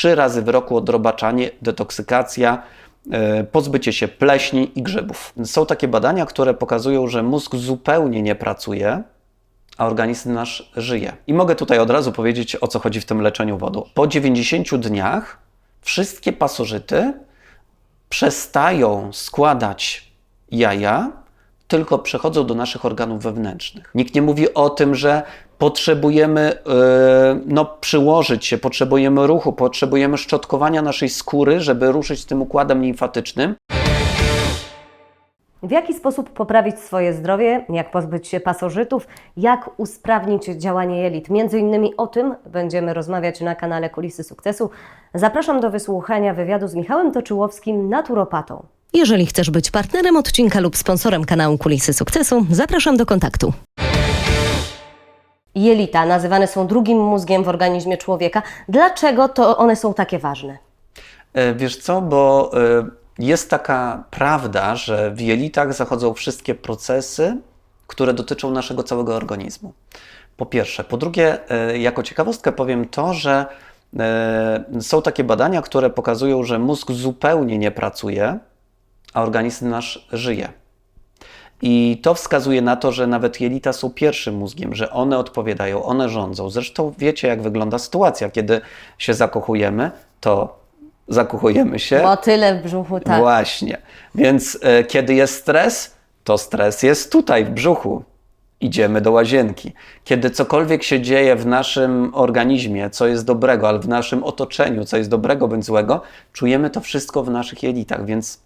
trzy razy w roku odrobaczanie, detoksykacja, e, pozbycie się pleśni i grzybów. Są takie badania, które pokazują, że mózg zupełnie nie pracuje, a organizm nasz żyje. I mogę tutaj od razu powiedzieć, o co chodzi w tym leczeniu wodą. Po 90 dniach wszystkie pasożyty przestają składać jaja, tylko przechodzą do naszych organów wewnętrznych. Nikt nie mówi o tym, że potrzebujemy yy, no, przyłożyć się, potrzebujemy ruchu, potrzebujemy szczotkowania naszej skóry, żeby ruszyć z tym układem limfatycznym. W jaki sposób poprawić swoje zdrowie, jak pozbyć się pasożytów, jak usprawnić działanie jelit. Między innymi o tym będziemy rozmawiać na kanale Kulisy Sukcesu. Zapraszam do wysłuchania wywiadu z Michałem Toczyłowskim, naturopatą. Jeżeli chcesz być partnerem odcinka lub sponsorem kanału Kulisy Sukcesu, zapraszam do kontaktu. Jelita nazywane są drugim mózgiem w organizmie człowieka. Dlaczego to one są takie ważne? E, Wiesz co, bo e, jest taka prawda, że w jelitach zachodzą wszystkie procesy, które dotyczą naszego całego organizmu. Po pierwsze. Po drugie, e, jako ciekawostkę powiem to, że są takie badania, które pokazują, że mózg zupełnie nie pracuje, a organizm nasz żyje. I to wskazuje na to, że nawet jelita są pierwszym mózgiem, że one odpowiadają, one rządzą. Zresztą wiecie, jak wygląda sytuacja, kiedy się zakochujemy, to zakochujemy się. Motyle w brzuchu, tak. Właśnie. Więc e, kiedy jest stres, to stres jest tutaj w brzuchu. Idziemy do łazienki. Kiedy cokolwiek się dzieje w naszym organizmie, co jest dobrego, ale w naszym otoczeniu, co jest dobrego bądź złego, czujemy to wszystko w naszych jelitach, więc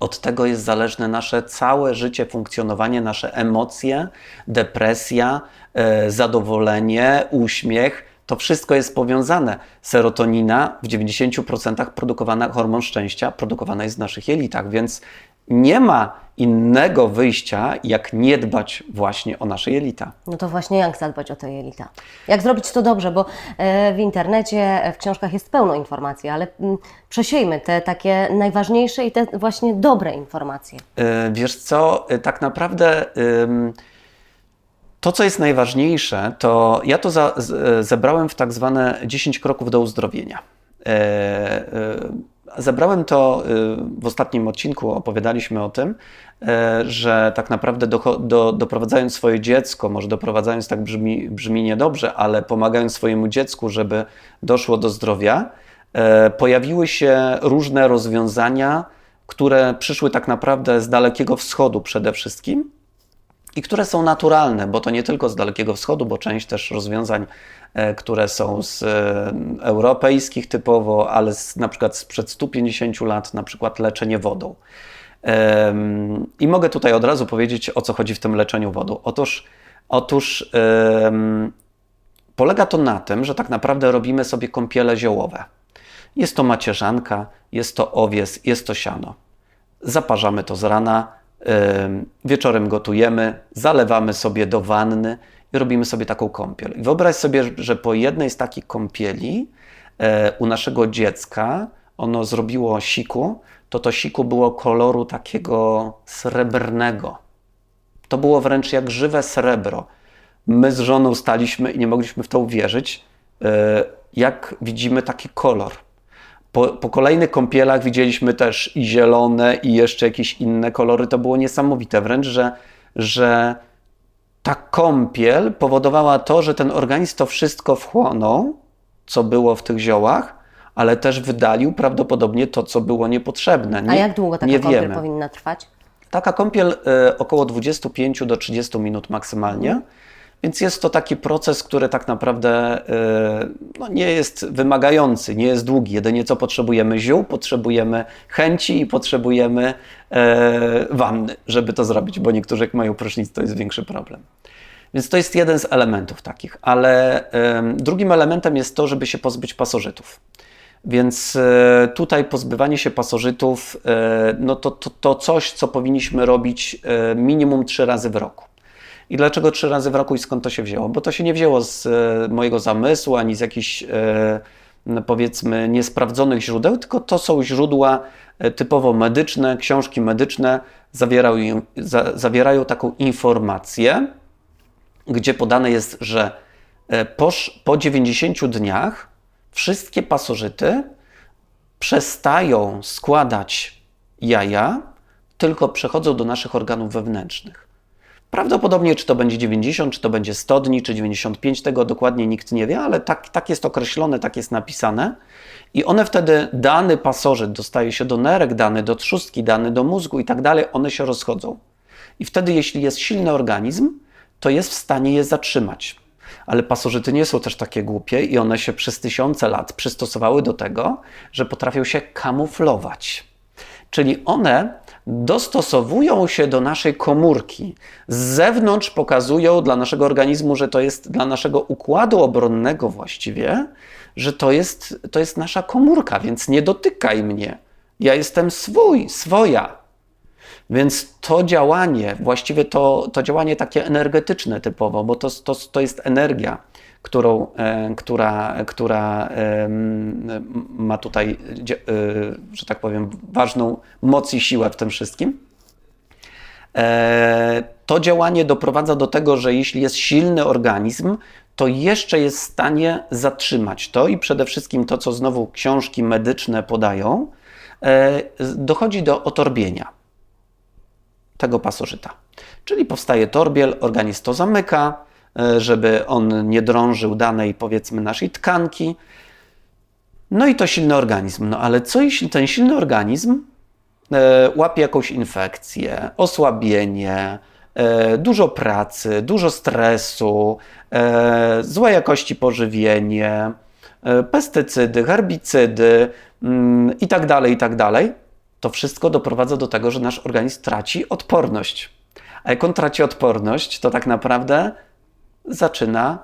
od tego jest zależne nasze całe życie, funkcjonowanie, nasze emocje, depresja, e, zadowolenie, uśmiech. To wszystko jest powiązane. Serotonina w 90% produkowana, hormon szczęścia, produkowana jest w naszych jelitach, więc nie ma innego wyjścia, jak nie dbać właśnie o nasze jelita. No to właśnie jak zadbać o te jelita? Jak zrobić to dobrze, bo e, w internecie, e, w książkach jest pełno informacji, ale mm, przesiejmy te takie najważniejsze i te właśnie dobre informacje. E, Wiesz co, tak naprawdę to, co jest najważniejsze, to ja to zebrałem w tak zwane 10 kroków do uzdrowienia. Zebrałem to e, w ostatnim odcinku, opowiadaliśmy o tym, e, że tak naprawdę docho- do, doprowadzając swoje dziecko, może doprowadzając tak brzmi, brzmi niedobrze, ale pomagając swojemu dziecku, żeby doszło do zdrowia, e, pojawiły się różne rozwiązania, które przyszły tak naprawdę z Dalekiego Wschodu przede wszystkim i które są naturalne, bo to nie tylko z Dalekiego Wschodu, bo część też rozwiązań, e, które są z e, europejskich typowo, ale z, na przykład sprzed 150 lat, na przykład leczenie wodą. I mogę tutaj od razu powiedzieć, o co chodzi w tym leczeniu wodą. Otóż, otóż polega to na tym, że tak naprawdę robimy sobie kąpiele ziołowe. Jest to macierzanka, jest to owies, jest to siano. Zaparzamy to z rana, wieczorem gotujemy, zalewamy sobie do wanny i robimy sobie taką kąpiel. I wyobraź sobie, że po jednej z takich kąpieli e, u naszego dziecka ono zrobiło siku, to to siku było koloru takiego srebrnego. To było wręcz jak żywe srebro. My z żoną staliśmy i nie mogliśmy w to uwierzyć, e, jak widzimy taki kolor. Po, po kolejnych kąpielach widzieliśmy też i zielone, i jeszcze jakieś inne kolory. To było niesamowite, wręcz, że, że ta kąpiel powodowała to, że ten organizm to wszystko wchłonął, co było w tych ziołach, ale też wydalił prawdopodobnie to, co było niepotrzebne. A Nie- jak długo taka kąpiel wiemy. powinna trwać? Taka kąpiel e, około 25 do 30 minut maksymalnie. Więc jest to taki proces, który tak naprawdę e, no, nie jest wymagający, nie jest długi. Jedynie co potrzebujemy ziół, potrzebujemy chęci i potrzebujemy e, wanny, żeby to zrobić, bo niektórzy jak mają prysznic, to jest większy problem. Więc to jest jeden z elementów takich, ale em, drugim elementem jest to, żeby się pozbyć pasożytów. Więc e, tutaj pozbywanie się pasożytów, e, no to, to, to coś, co powinniśmy robić e, minimum trzy razy w roku. I dlaczego trzy razy w roku i skąd to się wzięło? Bo to się nie wzięło z e, mojego zamysłu ani z jakichś e, no, powiedzmy niesprawdzonych źródeł, tylko to są źródła e, typowo medyczne, książki medyczne zawierają, za, zawierają taką informację, gdzie podane jest, że po, po 90 dniach wszystkie pasożyty przestają składać jaja, tylko przechodzą do naszych organów wewnętrznych. Prawdopodobnie, czy to będzie 90, czy to będzie 100 dni, czy 95, tego dokładnie nikt nie wie, ale tak, tak jest określone, tak jest napisane. I one wtedy, dany pasożyt dostaje się do nerek, dany do trzustki, dany do mózgu i tak dalej, one się rozchodzą. I wtedy, jeśli jest silny organizm, to jest w stanie je zatrzymać. Ale pasożyty nie są też takie głupie i one się przez tysiące lat przystosowały do tego, że potrafią się kamuflować. Czyli one dostosowują się do naszej komórki. Z zewnątrz pokazują dla naszego organizmu, że to jest dla naszego układu obronnego właściwie, że to jest, to jest nasza komórka, więc nie dotykaj mnie. Ja jestem swój, swoja. Więc to działanie, właściwie to, to działanie takie energetyczne typowo, bo to, to, to jest energia, którą, e, która, która ma tutaj, e, że tak powiem, ważną moc i siłę w tym wszystkim. E, To działanie doprowadza do tego, że jeśli jest silny organizm, to jeszcze jest w stanie zatrzymać to i przede wszystkim to, co znowu książki medyczne podają, dochodzi do otorbienia tego pasożyta. Czyli powstaje torbiel, organizm to zamyka, żeby on nie drążył danej, powiedzmy, naszej tkanki. No i to silny organizm. No ale co jeśli ten silny organizm e, łapie jakąś infekcję, osłabienie, e, dużo pracy, dużo stresu, e, złej jakości pożywienie, e, pestycydy, herbicydy mm, i tak tak to wszystko doprowadza do tego, że nasz organizm traci odporność. A jak on traci odporność, to tak naprawdę zaczyna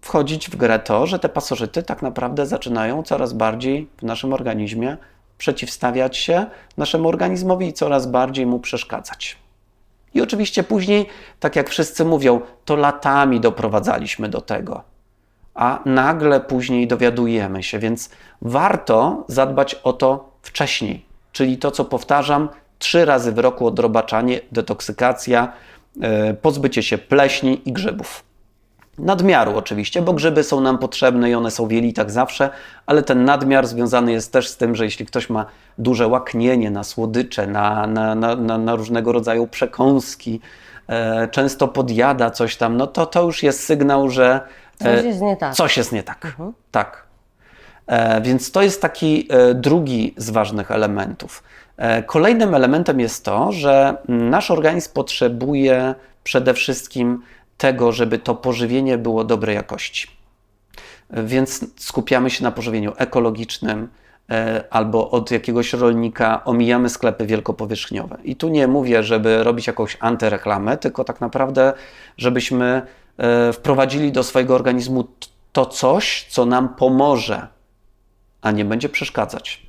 wchodzić w grę to, że te pasożyty tak naprawdę zaczynają coraz bardziej w naszym organizmie przeciwstawiać się naszemu organizmowi i coraz bardziej mu przeszkadzać. I oczywiście później, tak jak wszyscy mówią, to latami doprowadzaliśmy do tego, a nagle później dowiadujemy się, więc warto zadbać o to wcześniej. Czyli to, co powtarzam, trzy razy w roku odrobaczanie, detoksykacja, yy, pozbycie się pleśni i grzybów. Nadmiaru oczywiście, bo grzyby są nam potrzebne i one są w jelitach zawsze, ale ten nadmiar związany jest też z tym, że jeśli ktoś ma duże łaknienie na słodycze, na, na, na, na, na różnego rodzaju przekąski, e, często podjada coś tam, no to to już jest sygnał, że e, Coś jest nie tak. Coś jest nie tak. Tak. E, więc to jest taki e, drugi z ważnych elementów. E, kolejnym elementem jest to, że nasz organizm potrzebuje przede wszystkim tego, żeby to pożywienie było dobrej jakości. Więc skupiamy się na pożywieniu ekologicznym e, albo od jakiegoś rolnika omijamy sklepy wielkopowierzchniowe. I tu nie mówię, żeby robić jakąś antyreklamę, tylko tak naprawdę, żebyśmy e, wprowadzili do swojego organizmu to coś, co nam pomoże, a nie będzie przeszkadzać.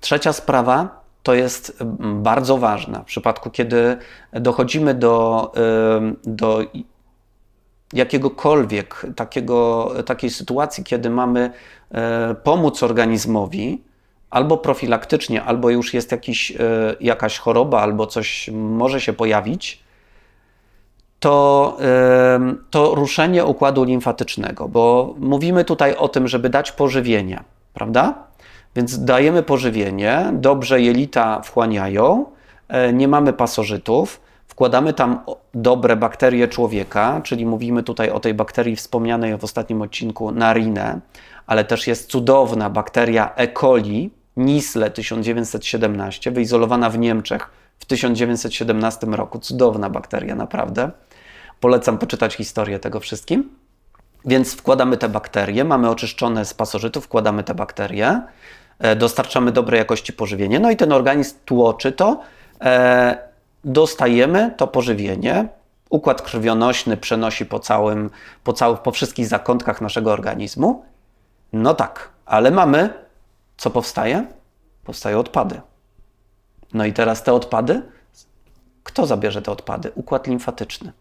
Trzecia sprawa to jest mm, bardzo ważna w przypadku, kiedy dochodzimy do, do jakiegokolwiek takiego, takiej sytuacji, kiedy mamy e, pomóc organizmowi, albo profilaktycznie, albo już jest jakiś, e, jakaś choroba, albo coś może się pojawić, to, to ruszenie układu limfatycznego, bo mówimy tutaj o tym, żeby dać pożywienie, prawda? Więc dajemy pożywienie, dobrze jelita wchłaniają, e, nie mamy pasożytów, wkładamy tam dobre bakterie człowieka, czyli mówimy tutaj o tej bakterii wspomnianej w ostatnim odcinku narinę, ale też jest cudowna bakteria E. coli, Nisle 1917, wyizolowana w Niemczech w 1917 roku. Cudowna bakteria, naprawdę. Polecam poczytać historię tego wszystkim. Więc wkładamy te bakterie, mamy oczyszczone z pasożytów, wkładamy te bakterie, dostarczamy dobrej jakości pożywienie, no i ten organizm tłoczy to, e, dostajemy to pożywienie, układ krwionośny przenosi po całym, po całych, po wszystkich zakątkach naszego organizmu. No tak, ale mamy, co powstaje? Powstają odpady. No i teraz te odpady, kto zabierze te odpady? Układ limfatyczny.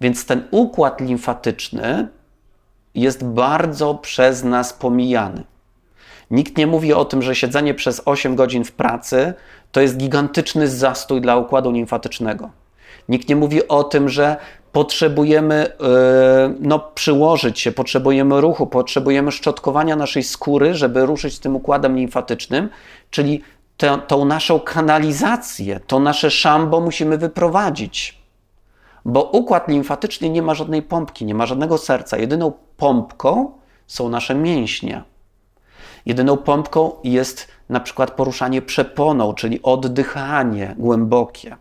Więc ten układ limfatyczny jest bardzo przez nas pomijany. Nikt nie mówi o tym, że siedzenie przez 8 godzin w pracy to jest gigantyczny zastój dla układu limfatycznego. Nikt nie mówi o tym, że potrzebujemy e, no, przyłożyć się, potrzebujemy ruchu, potrzebujemy szczotkowania naszej skóry, żeby ruszyć tym układem limfatycznym, czyli tą naszą kanalizację, to nasze szambo musimy wyprowadzić. Bo układ limfatyczny nie ma żadnej pompki, nie ma żadnego serca. Jedyną pompką są nasze mięśnie. Jedyną pompką jest na przykład poruszanie przeponą, czyli oddychanie głębokie.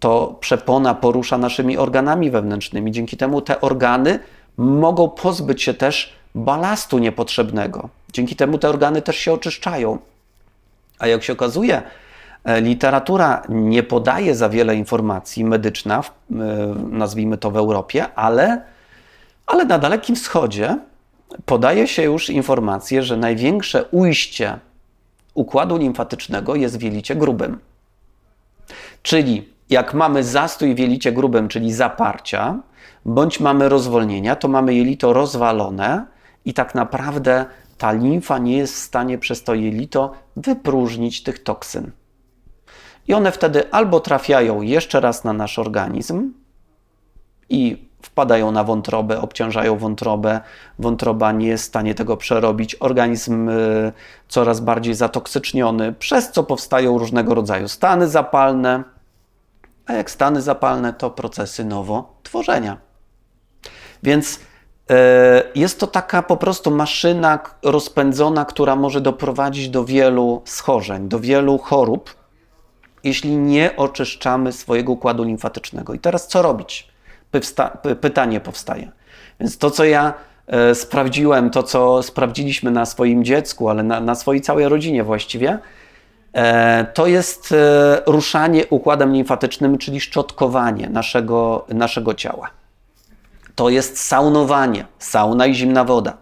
To przepona porusza naszymi organami wewnętrznymi. Dzięki temu te organy mogą pozbyć się też balastu niepotrzebnego. Dzięki temu te organy też się oczyszczają. A jak się okazuje, e, literatura nie podaje za wiele informacji medyczna, e, nazwijmy to w Europie, ale, ale na Dalekim Wschodzie podaje się już informację, że największe ujście układu limfatycznego jest w jelicie grubym. Czyli jak mamy zastój w jelicie grubym, czyli zaparcia, bądź mamy rozwolnienia, to mamy jelito rozwalone i tak naprawdę ta limfa nie jest w stanie przez to jelito wypróżnić tych toksyn. I one wtedy albo trafiają jeszcze raz na nasz organizm i wpadają na wątrobę, obciążają wątrobę, wątroba nie jest w stanie tego przerobić, organizm y, coraz bardziej zatoksyczniony, przez co powstają różnego rodzaju stany zapalne, a jak stany zapalne, to procesy nowotworzenia. Więc e, jest to taka po prostu maszyna rozpędzona, która może doprowadzić do wielu schorzeń, do wielu chorób, jeśli nie oczyszczamy swojego układu limfatycznego. I teraz co robić? Pytanie powstaje. Więc to, co ja e, sprawdziłem, to, co sprawdziliśmy na swoim dziecku, ale na, na swojej całej rodzinie właściwie, E, To jest e, ruszanie układem limfatycznym, czyli szczotkowanie naszego, naszego ciała. To jest saunowanie, sauna i zimna woda.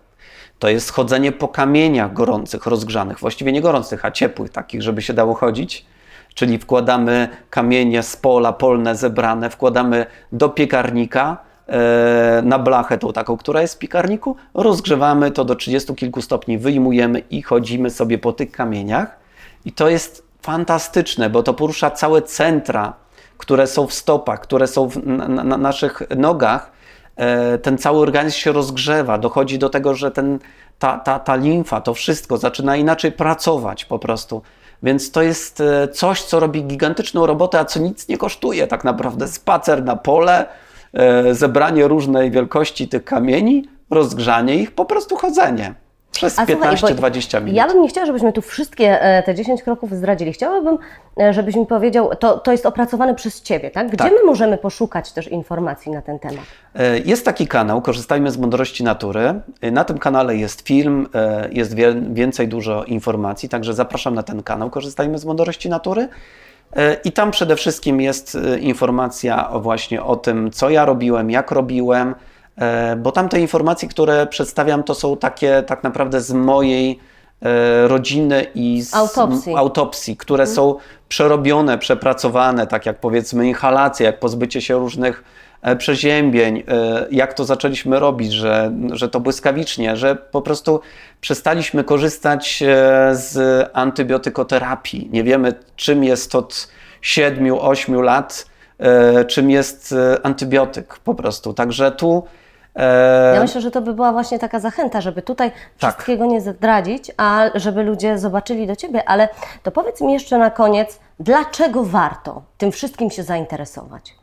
To jest chodzenie po kamieniach gorących, rozgrzanych, właściwie nie gorących, a ciepłych, takich, żeby się dało chodzić. Czyli wkładamy kamienie z pola polne zebrane, wkładamy do piekarnika e, na blachę tą taką, która jest w piekarniku, rozgrzewamy to do 30 kilku stopni, wyjmujemy i chodzimy sobie po tych kamieniach. I to jest fantastyczne, bo to porusza całe centra, które są w stopach, które są w, na, na, na naszych nogach. E, ten cały organizm się rozgrzewa, dochodzi do tego, że ten, ta, ta, ta limfa, to wszystko zaczyna inaczej pracować po prostu. Więc to jest e, coś, co robi gigantyczną robotę, a co nic nie kosztuje tak naprawdę. Spacer na pole, e, zebranie różnej wielkości tych kamieni, rozgrzanie ich, po prostu chodzenie. Przez A słuchaj, bo 15-20 minut. Ja bym nie chciała, żebyśmy tu wszystkie e, te 10 kroków zdradzili. Chciałabym, e, żebyś mi powiedział, to, to jest opracowane przez Ciebie, tak? Gdzie Tak. my możemy poszukać też informacji na ten temat? E, Jest taki kanał, korzystajmy z mądrości natury. Na tym kanale jest film, jest więcej dużo informacji, także zapraszam na ten kanał, korzystajmy z mądrości natury. I tam przede wszystkim jest informacja właśnie o tym, co ja robiłem, jak robiłem, bo tam te informacje, które przedstawiam, to są takie tak naprawdę z mojej e, rodziny i z Autopsji. autopsji, które są przerobione, przepracowane, tak jak powiedzmy inhalacje, jak pozbycie się różnych e, przeziębień, e, jak to zaczęliśmy robić, że, że to błyskawicznie, że po prostu przestaliśmy korzystać e, z antybiotykoterapii. Nie wiemy, czym jest od 7-8 lat, e, czym jest e, antybiotyk po prostu. Także tu e, Ja myślę, że to by była właśnie taka zachęta, żeby tutaj Tak. wszystkiego nie zdradzić, a żeby ludzie zobaczyli do Ciebie. Ale to powiedz mi jeszcze na koniec, dlaczego warto tym wszystkim się zainteresować?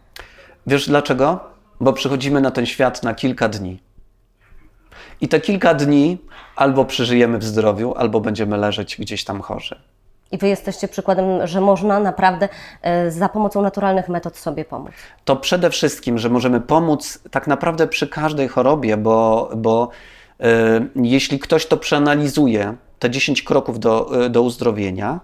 Wiesz dlaczego? Bo przychodzimy na ten świat na kilka dni. I te kilka dni albo przeżyjemy w zdrowiu, albo będziemy leżeć gdzieś tam chorzy. I Wy jesteście przykładem, że można naprawdę e, za pomocą naturalnych metod sobie pomóc. To przede wszystkim, że możemy pomóc tak naprawdę przy każdej chorobie, bo, bo y, jeśli ktoś to przeanalizuje, te 10 kroków do, y, do uzdrowienia,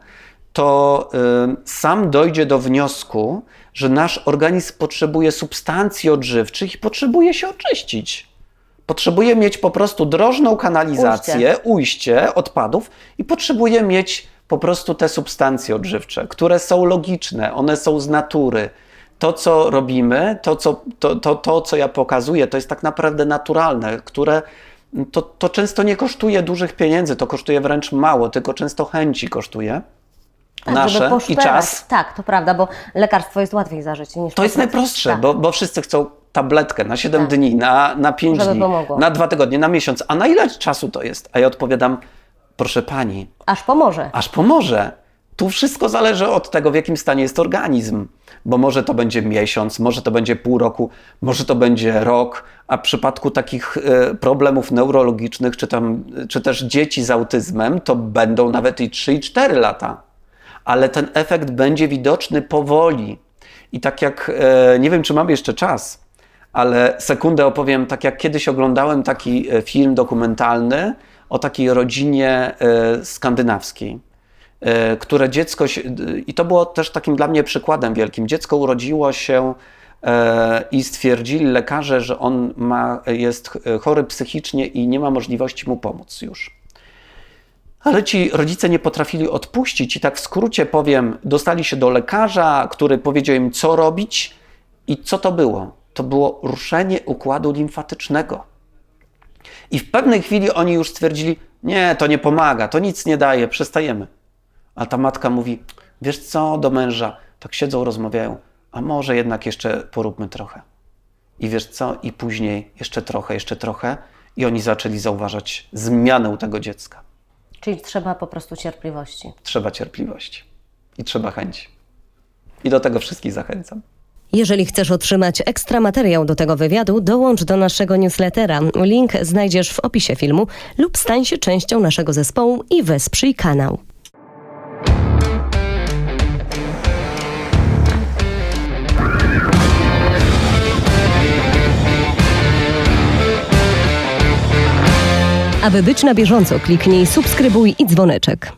to y, sam dojdzie do wniosku, że nasz organizm potrzebuje substancji odżywczych i potrzebuje się oczyścić. Potrzebuje mieć po prostu drożną kanalizację, ujście, odpadów i potrzebuje mieć po prostu te substancje odżywcze, które są logiczne, one są z natury. To, co robimy, to, co, to, to, to, co ja pokazuję, to jest tak naprawdę naturalne, które to, to często nie kosztuje dużych pieniędzy, to kosztuje wręcz mało, tylko często chęci kosztuje. Tak, nasze i czas. Tak, to prawda, bo lekarstwo jest łatwiej zażyć niż To jest najprostsze, tak. bo, bo wszyscy chcą tabletkę na 7 Tak. dni, na, na 5 Żeby dni, pomogło. na 2 tygodnie, na miesiąc. A na ile czasu to jest? A ja odpowiadam, proszę pani, Aż pomoże. aż pomoże. Tu wszystko zależy od tego, w jakim stanie jest organizm, bo może to będzie miesiąc, może to będzie pół roku, może to będzie rok, a w przypadku takich e, problemów neurologicznych, czy, tam, czy też dzieci z autyzmem, to będą nawet i 3 i 4 lata. Ale ten efekt będzie widoczny powoli. I tak jak, e, nie wiem, czy mam jeszcze czas, ale sekundę opowiem, tak jak kiedyś oglądałem taki e, film dokumentalny o takiej rodzinie e, skandynawskiej, e, które dziecko, i to było też takim dla mnie przykładem wielkim. Dziecko urodziło się e, i stwierdzili lekarze, że on ma, jest ch- chory psychicznie i nie ma możliwości mu pomóc już. Ale ci rodzice nie potrafili odpuścić i tak w skrócie powiem, dostali się do lekarza, który powiedział im, co robić i co to było? To było ruszenie układu limfatycznego. I w pewnej chwili oni już stwierdzili, nie, to nie pomaga, to nic nie daje, przestajemy. A ta matka mówi, wiesz co, do męża, tak siedzą, rozmawiają, a może jednak jeszcze poróbmy trochę. I wiesz co, i później jeszcze trochę, jeszcze trochę i oni zaczęli zauważać zmianę u tego dziecka. Czyli trzeba po prostu cierpliwości. Trzeba cierpliwości i trzeba chęci. I do tego wszystkich zachęcam. Jeżeli chcesz otrzymać ekstra materiał do tego wywiadu, dołącz do naszego newslettera. Link znajdziesz w opisie filmu lub stań się częścią naszego zespołu i wesprzyj kanał. Aby być na bieżąco, kliknij subskrybuj i dzwoneczek.